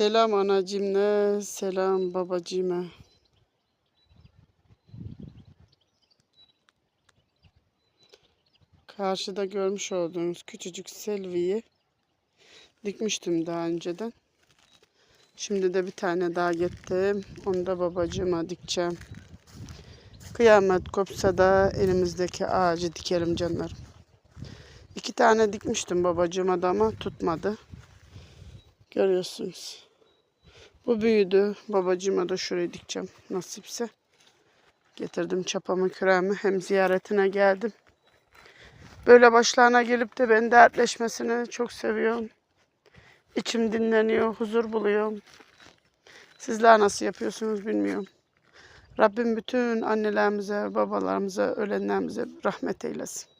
Selam anacımla, selam babacığıma. Karşıda görmüş olduğunuz küçücük selviyi dikmiştim daha önceden. Şimdi de bir tane daha gittim. Onu da babacığıma dikeceğim. Kıyamet kopsa da elimizdeki ağacı dikelim canlarım. İki tane dikmiştim babacığıma da ama tutmadı. Görüyorsunuz. Bu büyüdü. Babacığıma da şurayı dikeceğim nasipse. Getirdim çapamı küreğimi. Hem ziyaretine geldim. Böyle başlarına gelip de ben dertleşmesini çok seviyorum. İçim dinleniyor, huzur buluyorum. Sizler nasıl yapıyorsunuz bilmiyorum. Rabbim bütün annelerimize, babalarımıza, ölenlerimize rahmet eylesin.